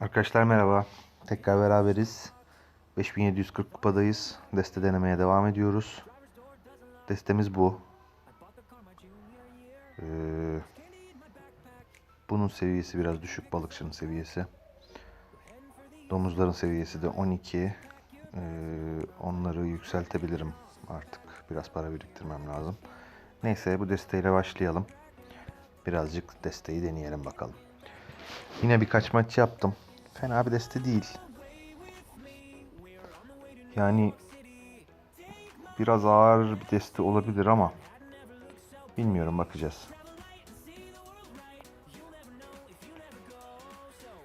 Arkadaşlar merhaba. Tekrar beraberiz. 5740 kupadayız. Deste denemeye devam ediyoruz. Destemiz bu. Ee, bunun seviyesi biraz düşük balıkçının seviyesi. Domuzların seviyesi de 12. Ee, onları yükseltebilirim artık. Biraz para biriktirmem lazım. Neyse bu desteğiyle başlayalım. Birazcık desteği deneyelim bakalım. Yine birkaç maç yaptım. Fena bir deste değil. Yani biraz ağır bir deste olabilir ama bilmiyorum bakacağız.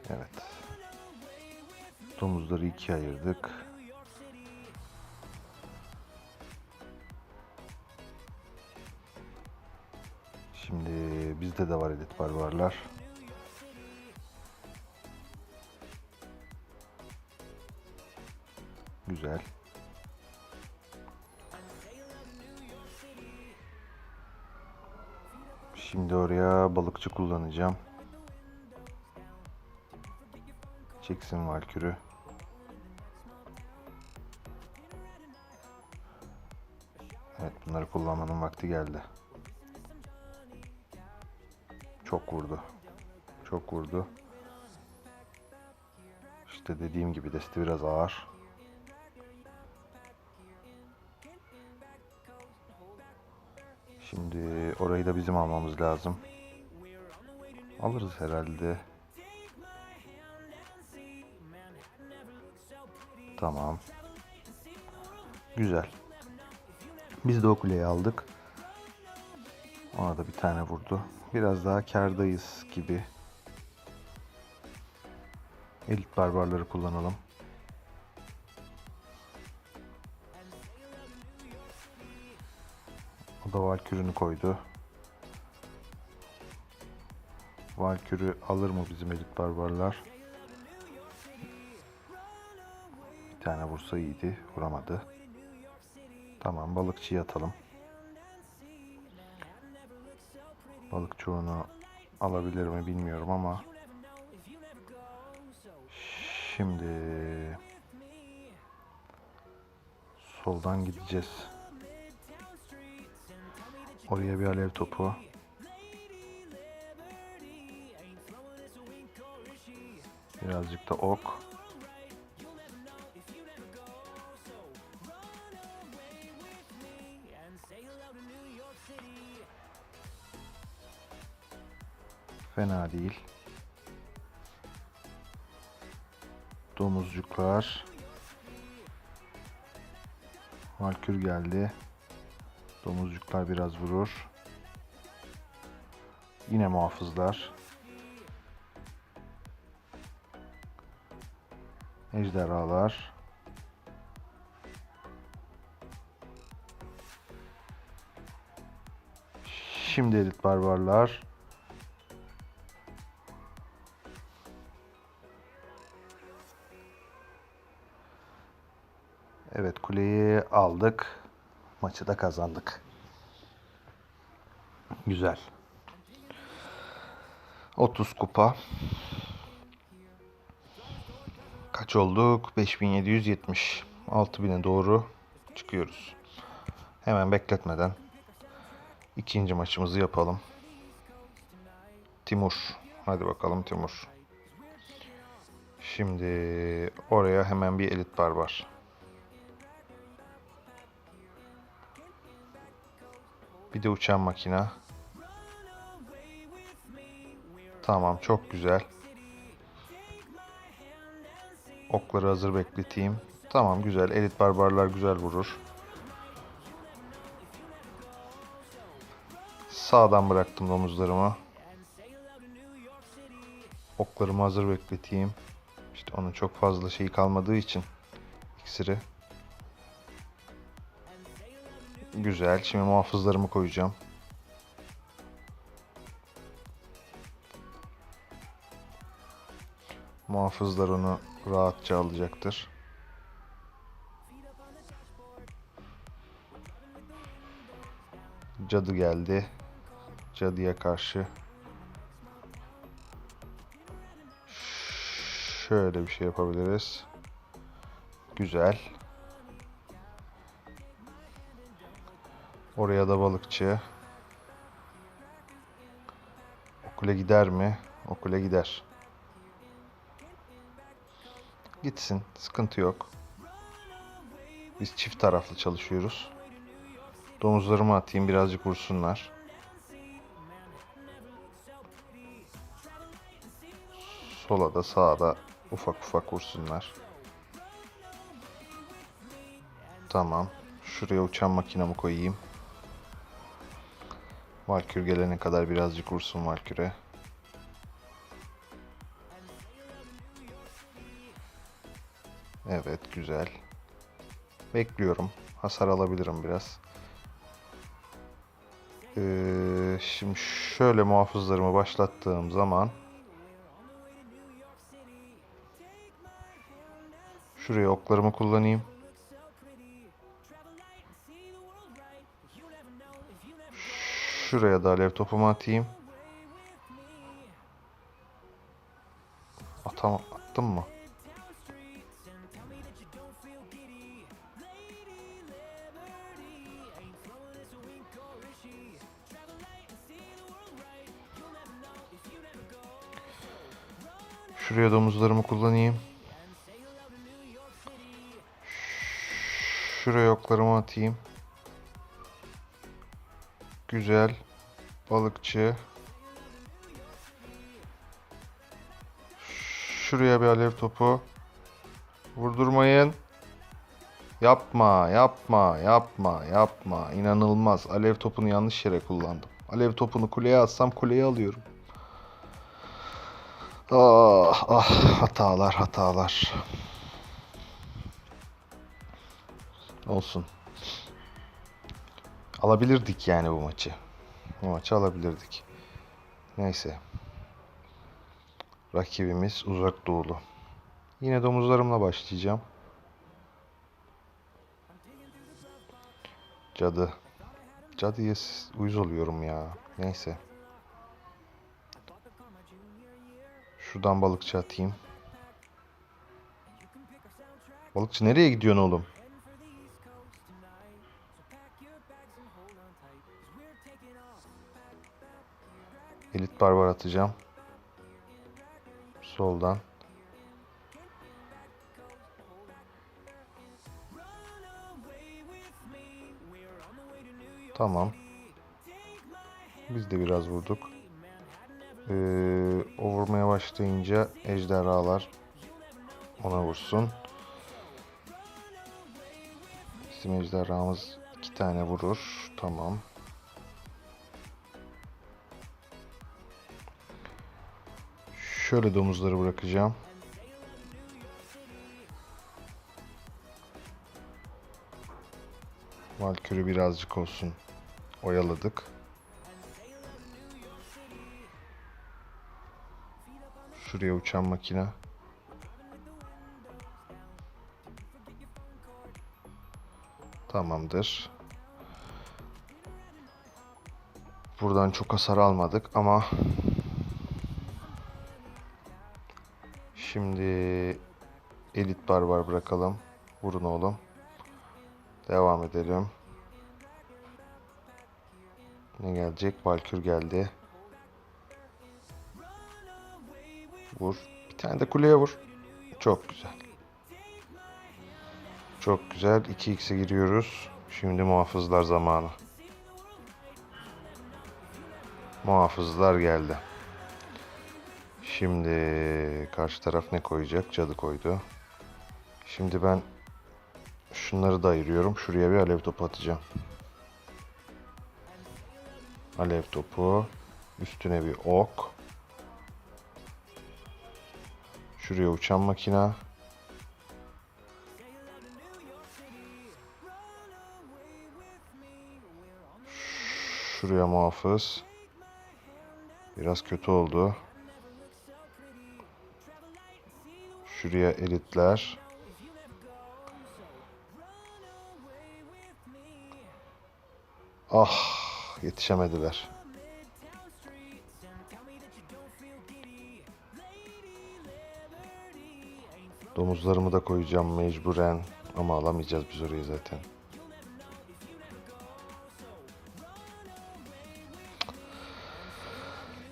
Evet. Domuzları ikiye ayırdık. Şimdi bizde de var edit barbarlar. Güzel. Şimdi oraya balıkçı kullanacağım. Çeksin valkürü. Evet bunları kullanmanın vakti geldi. Çok vurdu. Çok vurdu. İşte dediğim gibi desti biraz ağır. Şimdi orayı da bizim almamız lazım. Alırız herhalde. Tamam. Güzel. Biz de o aldık. Ona da bir tane vurdu. Biraz daha kardayız gibi. Elit barbarları kullanalım. O da Valkür'ünü koydu. Valkür'ü alır mı bizim elit barbarlar? Bir tane vursa iyiydi. Vuramadı. Tamam balıkçıyı atalım. Balıkçı onu alabilir mi bilmiyorum ama şimdi soldan gideceğiz. Oraya bir alev topu. Birazcık da ok. Fena değil. Domuzcuklar. Valkür geldi. Domuzcuklar biraz vurur. Yine muhafızlar. Ejderhalar. Şimdi elit barbarlar. Evet kuleyi aldık. Maçı da kazandık. Güzel. 30 kupa. Kaç olduk? 5770. 6000'e doğru çıkıyoruz. Hemen bekletmeden ikinci maçımızı yapalım. Timur. Hadi bakalım Timur. Şimdi oraya hemen bir elit barbar. Bir de uçan makina. Tamam çok güzel. Okları hazır bekleteyim. Tamam güzel. Elit barbarlar güzel vurur. Sağdan bıraktım domuzlarımı. Oklarımı hazır bekleteyim. İşte onun çok fazla şeyi kalmadığı için iksiri. Güzel. Şimdi muhafızlarımı koyacağım. Muhafızlar onu rahatça alacaktır. Cadı geldi. Cadıya karşı şöyle bir şey yapabiliriz. Güzel. Oraya da balıkçı. Okule gider mi? Okule gider. Gitsin. Sıkıntı yok. Biz çift taraflı çalışıyoruz. Domuzlarımı atayım birazcık vursunlar. Sola da sağa da ufak ufak vursunlar. Tamam. Şuraya uçan makinamı koyayım. Valkür gelene kadar birazcık vursun Valkür'e. Evet güzel. Bekliyorum. Hasar alabilirim biraz. Ee, şimdi şöyle muhafızlarımı başlattığım zaman şuraya oklarımı kullanayım. Şuraya da alev topumu atayım. Atam attım mı? Şuraya domuzlarımı kullanayım. Şuraya oklarımı atayım. Güzel. Balıkçı. Şuraya bir alev topu. Vurdurmayın. Yapma, yapma, yapma, yapma. İnanılmaz. Alev topunu yanlış yere kullandım. Alev topunu kuleye atsam kuleyi alıyorum. Ah, ah, hatalar, hatalar. Olsun. Alabilirdik yani bu maçı. Bu maçı alabilirdik. Neyse. Rakibimiz uzak doğulu. Yine domuzlarımla başlayacağım. Cadı. Cadıya uyuz oluyorum ya. Neyse. Şuradan balıkçı atayım. Balıkçı nereye gidiyorsun oğlum? Elit barbar atacağım. Soldan. Tamam. Biz de biraz vurduk. Ee, o vurmaya başlayınca ejderhalar ona vursun. Bizim ejderhamız iki tane vurur. Tamam. Şöyle domuzları bırakacağım. Valkürü birazcık olsun oyaladık. Şuraya uçan makine. Tamamdır. Buradan çok hasar almadık ama şimdi elit barbar bırakalım. Vurun oğlum. Devam edelim. Ne gelecek? Valkür geldi. Vur. Bir tane de kuleye vur. Çok güzel. Çok güzel. 2x'e giriyoruz. Şimdi muhafızlar zamanı. Muhafızlar geldi. Şimdi karşı taraf ne koyacak? Cadı koydu. Şimdi ben şunları da ayırıyorum. Şuraya bir alev topu atacağım. Alev topu. Üstüne bir ok. Şuraya uçan makina. Şuraya muhafız. Biraz kötü oldu. Şuraya elitler. Ah yetişemediler. Domuzlarımı da koyacağım mecburen. Ama alamayacağız biz orayı zaten.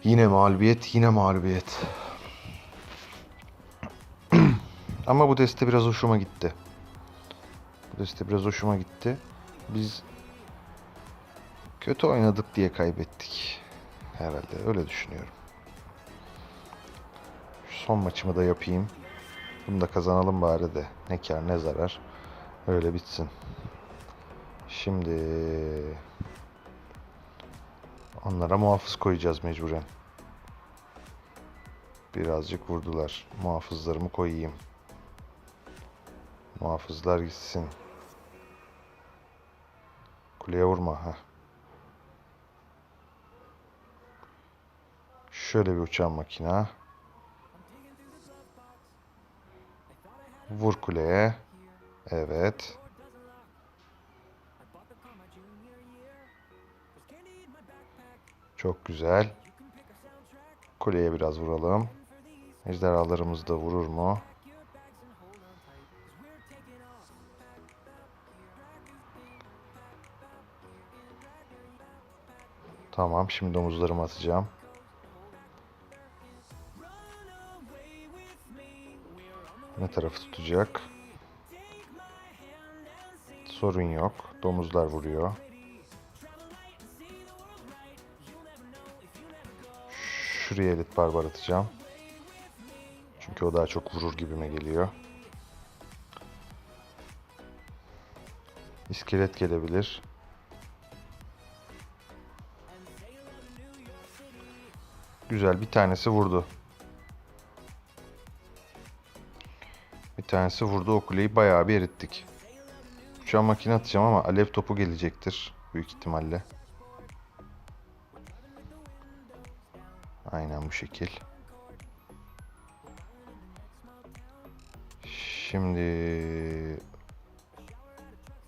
Yine mağlubiyet, yine mağlubiyet. Ama bu deste biraz hoşuma gitti. Bu deste biraz hoşuma gitti. Biz kötü oynadık diye kaybettik. Herhalde öyle düşünüyorum. Şu son maçımı da yapayım. Bunu da kazanalım bari de. Ne kar ne zarar. Öyle bitsin. Şimdi onlara muhafız koyacağız mecburen. Birazcık vurdular. Muhafızlarımı koyayım. Muhafızlar gitsin. Kuleye vurma. Heh. Şöyle bir uçan makina. Vur kuleye. Evet. Çok güzel. Kuleye biraz vuralım. Ejderhalarımız da vurur mu? Tamam, şimdi domuzlarımı atacağım. Ne tarafı tutacak? Sorun yok. Domuzlar vuruyor. Şuraya elit barbar atacağım. Çünkü o daha çok vurur gibime geliyor. İskelet gelebilir. Güzel bir tanesi vurdu. Bir tanesi vurdu o kuleyi bayağı bir erittik. Uçağın makine atacağım ama alev topu gelecektir büyük ihtimalle. Aynen bu şekil. Şimdi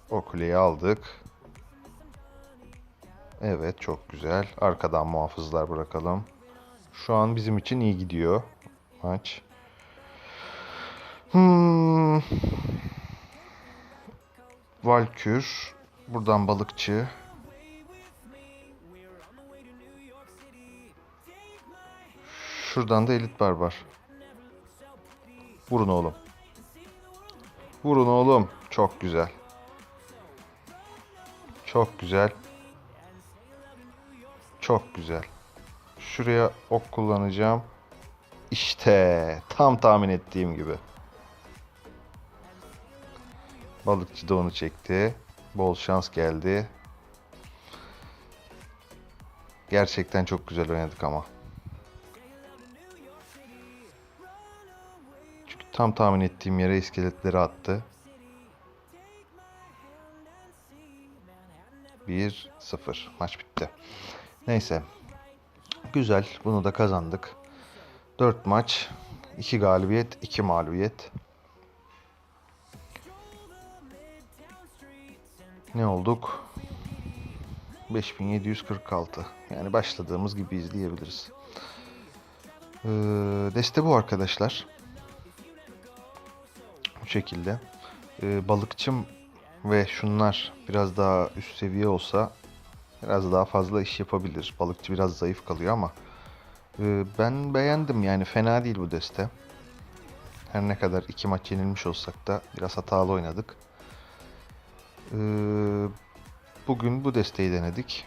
o kuleyi aldık. Evet çok güzel. Arkadan muhafızlar bırakalım. Şu an bizim için iyi gidiyor maç. Hmm. Valkür. Buradan balıkçı. Şuradan da elit barbar. Vurun oğlum. Vurun oğlum. Çok güzel. Çok güzel. Çok güzel. Şuraya ok kullanacağım. İşte tam tahmin ettiğim gibi. Balıkçı da onu çekti. Bol şans geldi. Gerçekten çok güzel oynadık ama. Çünkü tam tahmin ettiğim yere iskeletleri attı. 1-0 maç bitti. Neyse. Güzel. Bunu da kazandık. 4 maç, 2 galibiyet, 2 mağlubiyet. Ne olduk? 5746. Yani başladığımız gibi izleyebiliriz. Ee, deste bu arkadaşlar. Bu şekilde. Ee, balıkçım ve şunlar biraz daha üst seviye olsa biraz daha fazla iş yapabilir. Balıkçı biraz zayıf kalıyor ama e, ben beğendim yani fena değil bu deste. Her ne kadar iki maç yenilmiş olsak da biraz hatalı oynadık. Ee, bugün bu desteği denedik.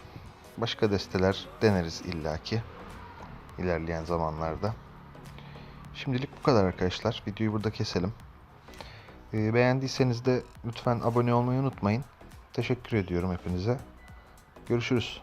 Başka desteler deneriz illaki ilerleyen zamanlarda. Şimdilik bu kadar arkadaşlar. Videoyu burada keselim. Ee, beğendiyseniz de lütfen abone olmayı unutmayın. Teşekkür ediyorum hepinize. Görüşürüz.